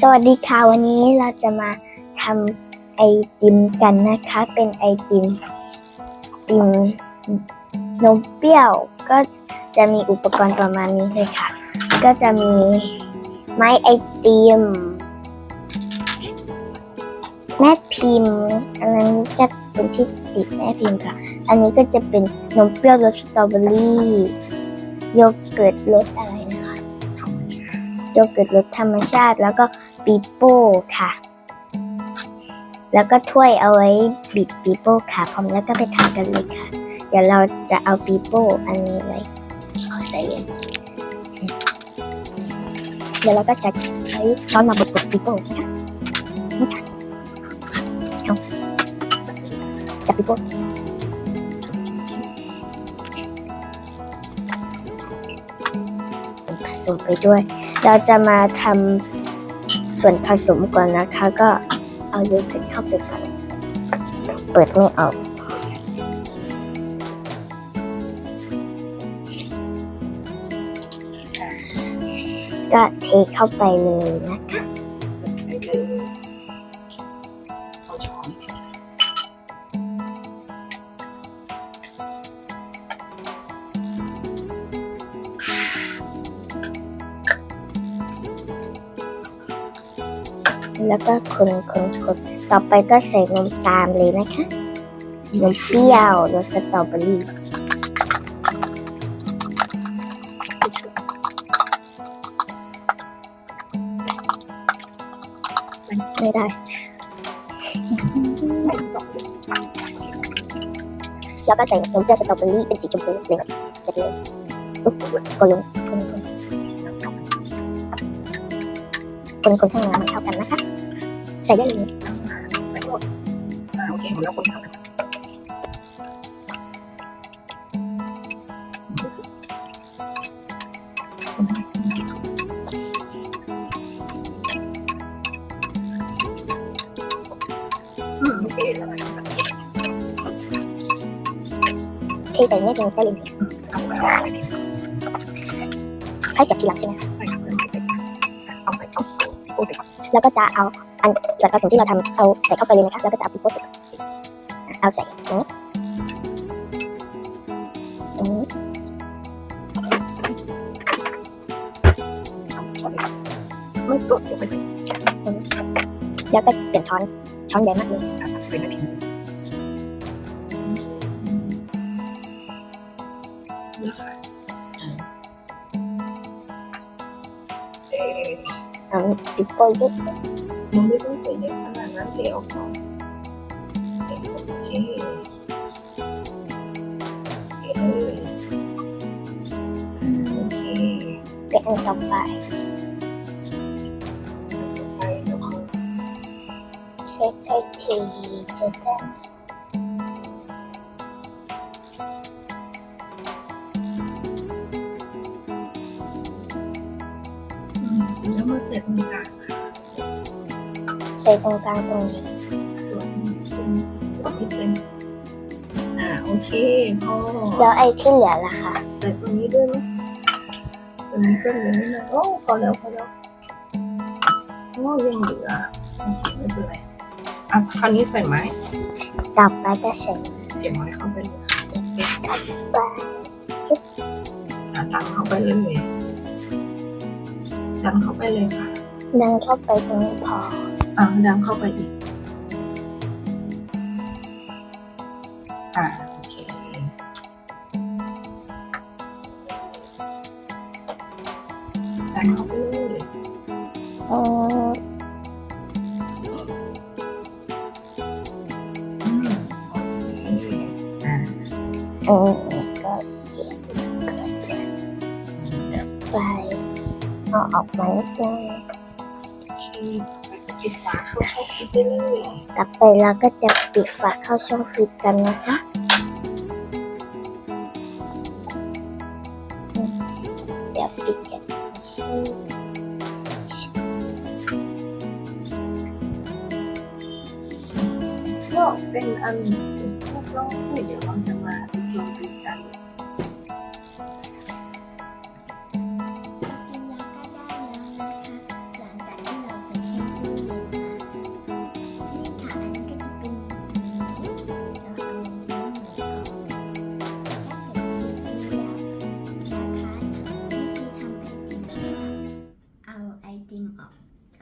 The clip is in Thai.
สวัสดีค่ะ วันนี้เราจะมาทำไอติมกันนะคะ เป็นไอติมติมนมเปรี้ยว ก็จะมีอุปกรณ์ประมาณนี้เลยค่ะ ก็จะมีไม้ไอติม แม่พิมพ์ อันนี้จะเป็นที่ติดแม่พิมพ์ค่ะ อันนี้ก็จะเป็นนมเปรี้ยวรสสตรอเบอรี่โยเกิร์ตรสอะไร โยเกิร์ตรสธรรมชาติ แล้วก็ปีโป้ค่ะ แล้วก็ถ้วยเอาไว้บิดปีโป้ค่ะพร้อมแล้วก็ไปทานกันเลยค่ะ เดี๋ยวเราจะเอาปีโป้อันนี้ไว้เอใส่เย็นเดี๋ยวเราก็จะใช้ช้อนมาบดๆปีโป้นะคะนี่ค่ะจับปีโป้ผสมไปด้วย เราจะมาทำส่วนผสมก่อนนะคะ ก็เอาโยเกิร์ตเข้าไปก่อนเปิดไม่ออกก็เทเข้าไปเลยนะ แล้วก็คนคนคนต่อไปก็ใส่นมตามเลยนะคะนมเปรี้ยวรสสตรอเบอรี่ไม่ได้ แล้วก็ใส่นมเปรี้ยวสตรอเบอรี่เป็นสีชมพูเลยครับจะเลยอุ๊บกดลงคนคนคนคนให้น้ำมันเข้ากันนะคะ ใส่ได้เลยใส่หมดอ่าโอเคหมดแล้วคนทำนะอืมโอเคแล้วเทใส่ไม่ถึงได้เลยทำไปเอาไปให้เสียบทีหลังใช่ไหมใส่เข้าไปเอาไปเอาแล้วก็จะเอา อันส่วนผสมที่เราทำเอาใส่เข้าไปเลยนะคะแล้วก็จะเอาปีโป้ใส่เอาใส่ตรงนี้ตรงนี้ช้อนเลยไม่กดเดี๋ยวไปใส่แล้วก็เปลี่ยนช้อนช้อนใหญ่มากเลยใส่ไม่ผิดเอ๊ะ เอาปีโป้เยอะมันไม่ต้องใส่เแล้วก็เช็คใช้ทีจะได้แล้วมาใส่ตรงกลางใส่ตรงกลางตรงนี้ส่วนตรงตรงนี้เป็นอ่าโอเคพอแล้วไอ้ที่เหลือล่ะคะใส่ตรงนี้ด้วยนะตรงนี้ก็เหลือนิดนึงโอ้พอแล้วพอแล้วโอ้ยังเหลือโอเคไม่เป็นไรอะคราวนี้ใส่ไม้ต่อไปก็ใส่เสียบไม้เข้าไปเลยเข้าไปอะดันเข้าไปเลย ดันเข้าไปเลยค่ะ ดันเข้าไปตรงนี้พอ อะดันเข้าไปอีก อ่าโอเค ดันเข้าไปเลยเอออืมโอเคอ่าเออก็เสียบไป เอาออกมานิดนึงโอเคปิดฝาเข้าช่องฟิตได้เลยต่อไปเราก็จะปิดฝาเข้าช่องฟิตกันนะคะอืมเดี๋ยวปิดกันชื่อก็เป็นอันพวกเราเดี๋ยวเราจะมา